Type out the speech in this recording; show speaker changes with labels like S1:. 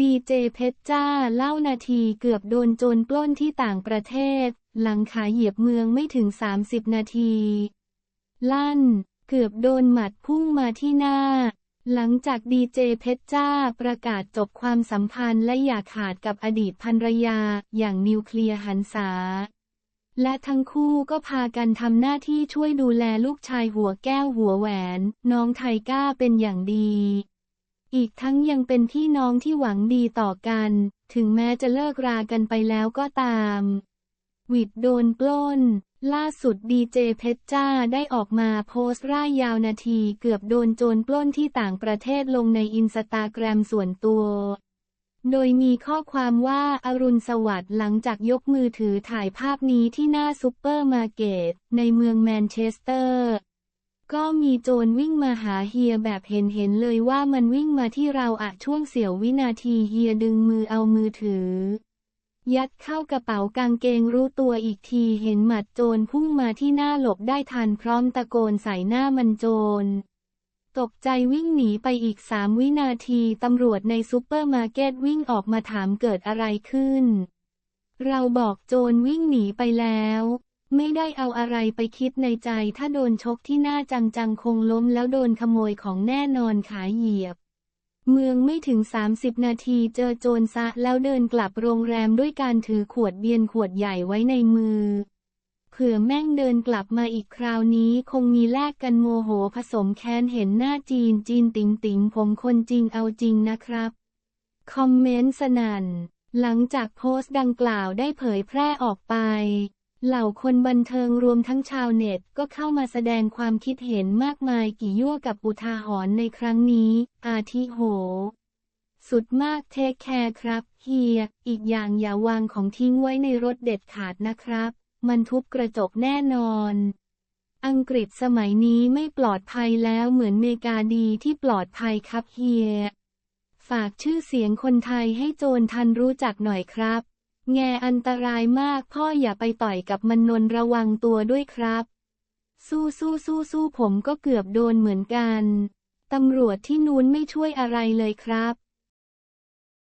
S1: ดีเจเพชรจ้าเล่านาทีเกือบโดนโจรปล้นที่ต่างประเทศ หลังขายเหยียบเมืองไม่ถึง 30 นาที ลั่น เกือบโดนหมัดพุ่งมาที่หน้า หลังจากดีเจเพชรจ้าประกาศจบความสัมพันธ์และอย่าขาดกับอดีตภรรยา อย่างนิวเคลียร์หันษา และทั้งคู่ก็พากันทำหน้าที่ช่วยดูแลลูกชายหัวแก้วหัวแหวน น้องไทก้าเป็นอย่างดี อีกทั้งยังเป็นพี่น้องที่หวังดีต่อกัน ถึงแม้จะเลิกรากันไปแล้วก็ตามวิดโดนปล้น ล่าสุดดีเจเพชรจ้าได้ออกมาโพสต์ร่ายยาวนาทีเกือบโดนโจรปล้นที่ต่างประเทศลงในอินสตาแกรมส่วนตัว โดยมีข้อความว่าอารุณสวัสดิ์หลังจากยกมือถือถ่ายภาพนี้ที่หน้าซุปเปอร์มาร์เก็ตในเมืองแมนเชสเตอร์ ก็มีโจรวิ่งมาหาเฮียแบบเห็นเห็นเลยว่ามันวิ่งมาที่เราอะช่วงเสียววินาทีเฮียดึงมือเอามือถือ ยัดเข้ากระเป๋ากางเกงรู้ตัวอีกทีเห็นหมัดโจรพุ่งมาที่หน้าหลบได้ทันพร้อมตะโกนใส่หน้ามันโจรตกใจวิ่งหนีไปอีกสามวินาทีตำรวจในซูเปอร์มาร์เก็ตวิ่งออกมาถามเกิดอะไรขึ้น เราบอกโจรวิ่งหนีไปแล้ว ไม่ได้เอาอะไรไปคิดในใจ ถ้าโดนชกที่หน้าจังๆ คงล้มแล้วโดนขโมยของแน่นอนขายเหยียบ เมืองไม่ถึง 30 นาทีเจอโจรซะแล้วเดินกลับโรงแรมด้วยการถือขวดเบียร์ขวดใหญ่ไว้ในมือ เผื่อแม่งเดินกลับมาอีกคราวนี้คงมีแลกกันโมโหผสมแค้นเห็นหน้าจีนจีนติ๋งติ๋งผมคนจริงเอาจริงนะครับ คอมเมนต์สนั่นหลังจากโพสต์ดังกล่าวได้เผยแพร่ออกไป เหล่าคนบันเทิงรวมทั้งชาวเน็ตก็เข้ามาแสดงความคิดเห็นมากมายกี่ยั่วกับอุทาหรณ์ในครั้งนี้ อาทิโห สุดมากเทคแคร์ครับเฮีย อีกอย่างอย่าวางของทิ้งไว้ในรถเด็ดขาดนะครับ มันทุบกระจกแน่นอน อังกฤษสมัยนี้ไม่ปลอดภัยแล้วเหมือนเมกาดีที่ปลอดภัยครับเฮีย ฝากชื่อเสียงคนไทยให้โจรทันรู้จักหน่อยครับ แงอันตรายมากพ่ออย่าไปต่อยกับมันนนระวังตัวด้วยครับ สู้สู้สู้สู้ผมก็เกือบโดนเหมือนกัน ตำรวจที่นู้นไม่ช่วยอะไรเลยครับ